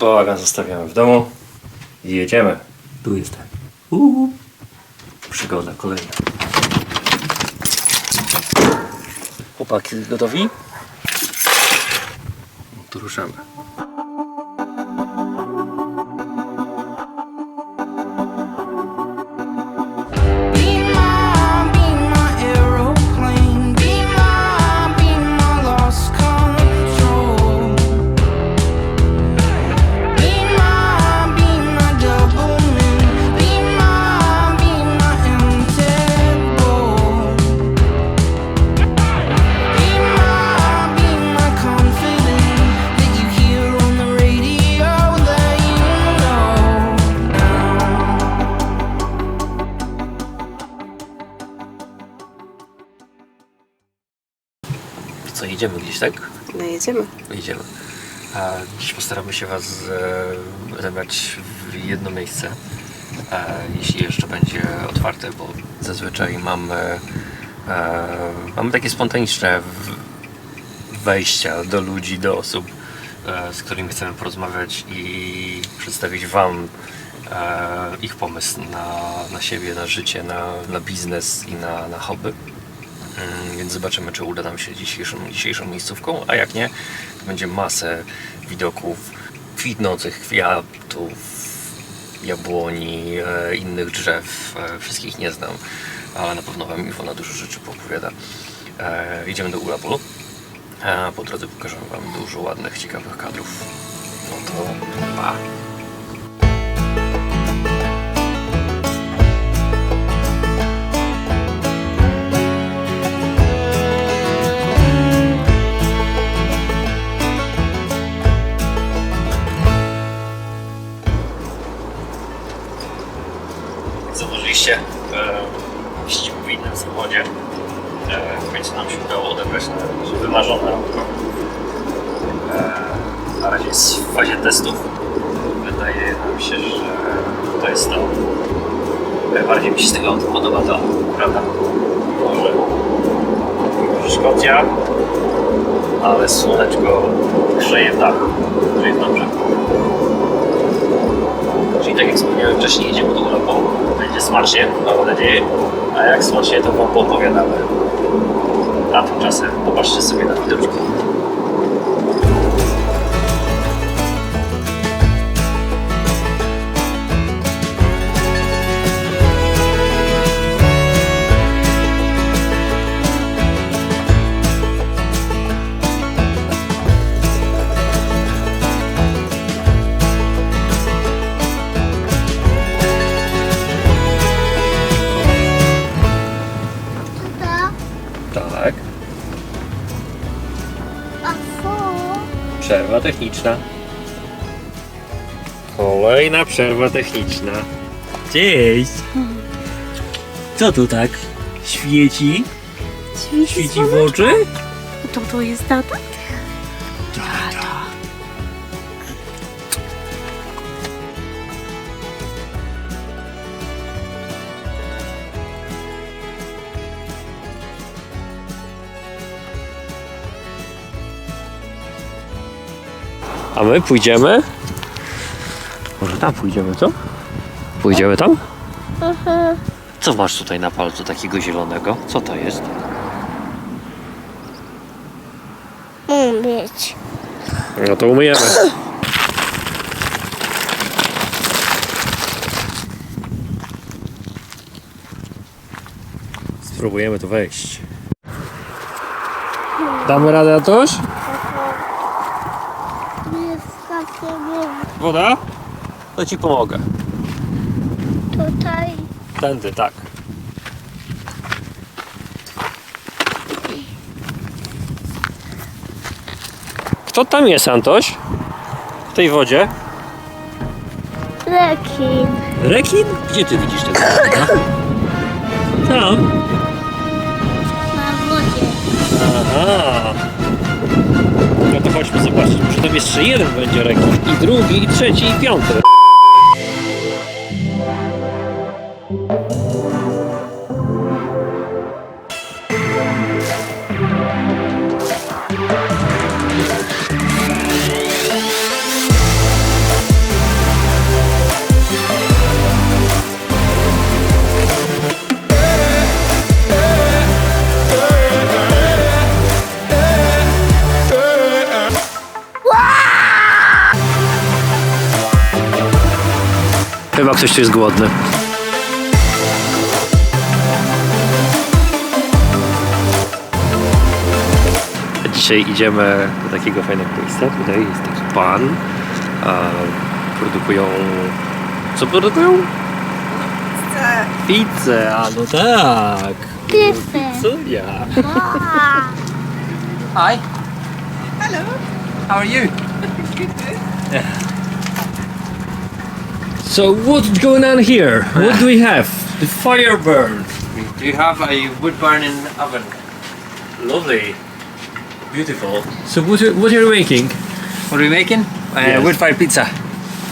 Bałagan zostawiamy w domu i jedziemy. Tu jestem. Uhu. Przygoda kolejna. Chłopaki gotowi? To ruszamy. Co, jedziemy gdzieś, tak? No jedziemy. Jedziemy. A dziś postaramy się Was e, zebrać w jedno miejsce, e, jeśli jeszcze będzie otwarte, bo zazwyczaj mamy, e, mamy takie spontaniczne wejścia do ludzi, do osób, e, z którymi chcemy porozmawiać i przedstawić Wam e, ich pomysł na, na siebie, na życie, na, na biznes i na, na hobby. Mm, Więc zobaczymy, czy uda nam się dzisiejszą, dzisiejszą miejscówką, a jak nie, to będzie masę widoków kwitnących kwiatów, jabłoni, e, innych drzew. E, wszystkich nie znam, ale na pewno Wam Iwona dużo rzeczy poopowiada. E, idziemy do Ulapolu, po drodze pokażę Wam dużo ładnych, ciekawych kadrów. No to pa! W końcu nam się udało odebrać nasze wymarzone autko. E, na razie jest w fazie testów. Wydaje nam się, że to jest to. Najbardziej mi się z tego auta podoba to, prawda? Może, Szkocja, ale słoneczko grzeje dach, że jest dobrze. Czyli tak jak wspomniałem wcześniej, jedziemy do Urlopu. Będzie smacznie, mam nadzieję. A jak smacznie, to Wam poopowiadamy. A tymczasem popatrzcie sobie na widoczki. Przerwa techniczna. Kolejna przerwa techniczna. Cześć! Co tu tak świeci? Świeci w oczy? To to jest tata? A my pójdziemy? Może tam pójdziemy, co? Pójdziemy tam? Co masz tutaj na palcu takiego zielonego? Co to jest? Umieć. No to umyjemy. Spróbujemy tu wejść. Damy radę na coś? Jest takie Woda? To ci pomogę. tutaj. Tędy, tak. Kto tam jest, Antoś? W tej wodzie? Rekin. Rekin? Gdzie ty widzisz tego rekina? Tam. Na wodzie. Aha. To chodźmy zobaczyć. Może tam jeszcze jeden będzie rekin. I drugi, i trzeci, i piąty. Chyba ktoś tu jest głodny. Dzisiaj idziemy do takiego fajnego miejsca. Tutaj jest taki pan. A produkują... Co produkują? Pizzę, a no tak. Pizzę. Pizzeria. Hi. Hello. How are you? So what's going on here? What do we have? The fire burn. Do you have a wood burning oven? Lovely. Beautiful. So what are, what are you making? What are we making? Uh, Yes. Wood fired pizza.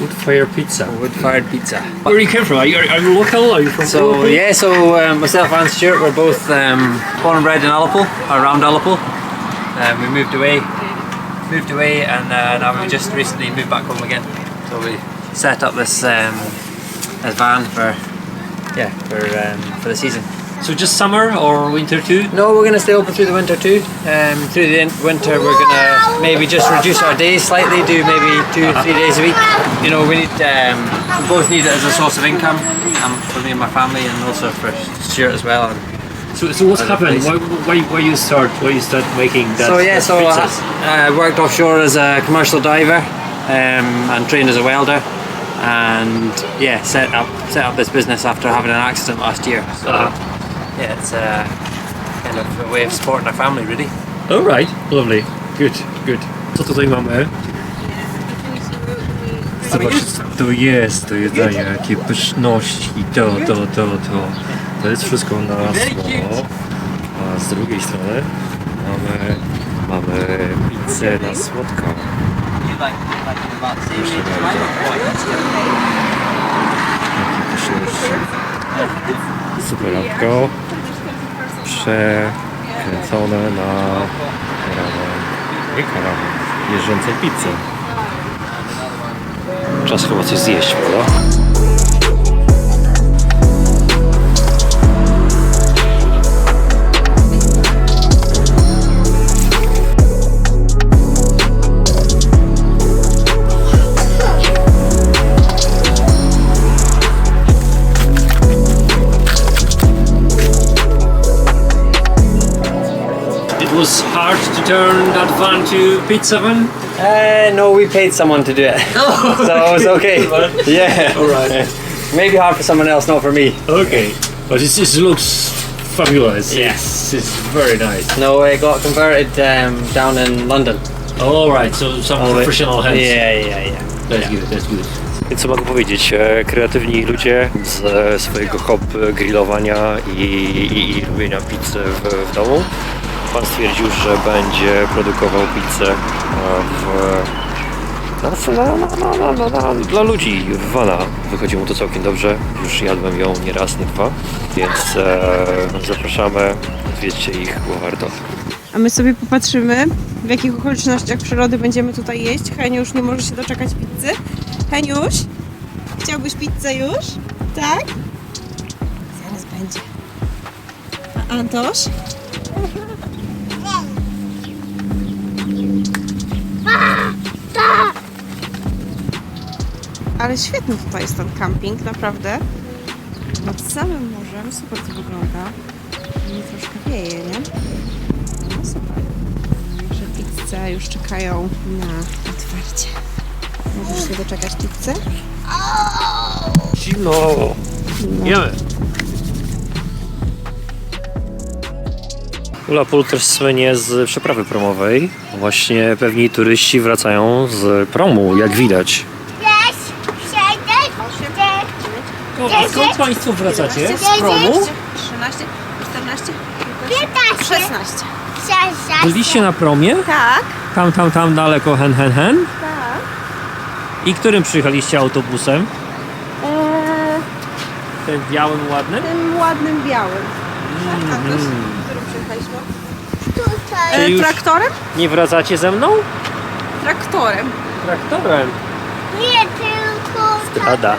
Wood fire pizza. Wood fired pizza. Where are you come from? Are you, are you local? Are you from So Liverpool? yeah, so um, myself and Stuart were both um, born and bred in Ullapool, around Ullapool. Um, we moved away, moved away, and uh, now we just recently moved back home again. So we set up this um, this van for yeah for um, for the season. So just summer or winter too? No, we're gonna stay open through the winter too. Um, through the in- winter, we're gonna maybe just reduce our days slightly, do maybe two, or three days a week. You know, we need um, we both need it as a source of income, um, for me and my family, and also for Stuart as well. And So, so what's happened? Why, why, why you start? Why you start making that? so yeah, so I pizzas? uh, worked offshore as a commercial diver um, and trained as a welder, and yeah, set up set up this business after having an accident last year. So Uh-huh. yeah, it's uh, kind of a way of supporting our family, really. All right, lovely, good, good. Co tutaj mamy? Zobaczcie, co to jest do jedzenia, jakie pyszności, to, to, to, to. To jest wszystko na słowo. A z drugiej strony mamy, mamy pizzę na słodko. Jakie pyszności. Superatko. Przekręcone na karawan. Nie karawan. Jeżdżącą pizzę. Czas chyba coś zjeść, prawda? Was hard to turn that van to pizza van. Uh, no, we paid someone to do it, so it was okay. Yeah. All right. Maybe hard for someone else, not for me. Okay, but it, it looks fabulous. Yes. it's, it's very nice. No, it got converted um, down in London. All right, so some All the- professional hands. Yeah, yeah, yeah. That's good, that's good. Co mogę powiedzieć? Kreatywni ludzie z e, swojego hobby grillowania i, i, i robienia pizzy w, w domu. Pan stwierdził, że będzie produkował pizzę e, w, na, na, na, na, dla ludzi w Wana. Wychodzi mu to całkiem dobrze. Już jadłem ją nie raz, nie dwa. Więc e, zapraszamy, odwiedźcie ich, bo warto. A my sobie popatrzymy, w jakich okolicznościach przyrody będziemy tutaj jeść. Heniusz nie może się doczekać pizzy. Heniusz, chciałbyś pizzę już? Tak? Zaraz będzie. A Antoś? Ale świetny tutaj jest ten camping, naprawdę. Nad samym morzem, super to wygląda. Mi troszkę wieje, nie? No super. Że pizze już czekają na otwarcie. Możesz się doczekać pizzy? Zimno! Jemy! Ulapul też słynie z przeprawy promowej. Właśnie pewni turyści wracają z promu, jak widać. A skąd Państwo wracacie? Z promu? 13, 14, 15. 16. Byliście na promie? Tak, Tam, tam, tam daleko, hen, hen, hen? tak. I którym przyjechaliście autobusem? Eee, Tym białym, ładnym? tym ładnym białym. Tak, Antoś? Którym przyjechaliśmy? Tutaj. Czy E, już- traktorem? Nie wracacie ze mną? Traktorem. Traktorem. Nie tylko Strada.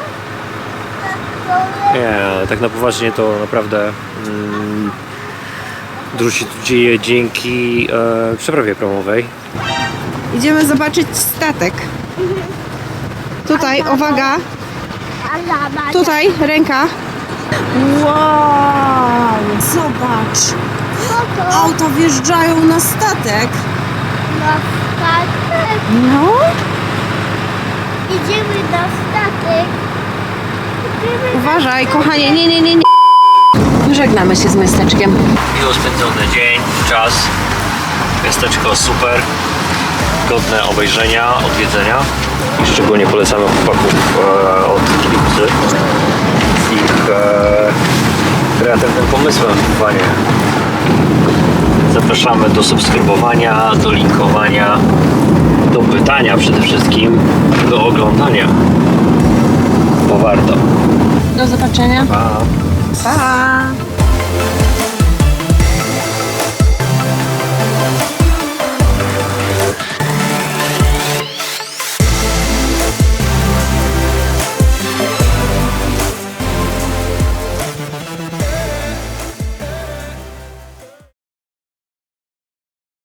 Nie, tak na poważnie to naprawdę mm, dużo się tu dzieje dzięki e, przeprawie promowej. Idziemy zobaczyć statek. Tutaj, uwaga. Tutaj, ręka. Wow, zobacz. Auta wjeżdżają na statek. Na statek. No. Idziemy na statek. Uważaj, kochanie, nie, nie, nie, nie. Żegnamy się z miasteczkiem. Miło spędzony dzień, czas. Miasteczko super, godne obejrzenia, odwiedzenia. I szczególnie polecamy chłopaków e, od Kibiccy z ich e, kreatywnym pomysłem w. Zapraszamy do subskrybowania, do linkowania, do pytania przede wszystkim, do oglądania. Bo warto. Do zobaczenia. Pa! Pa!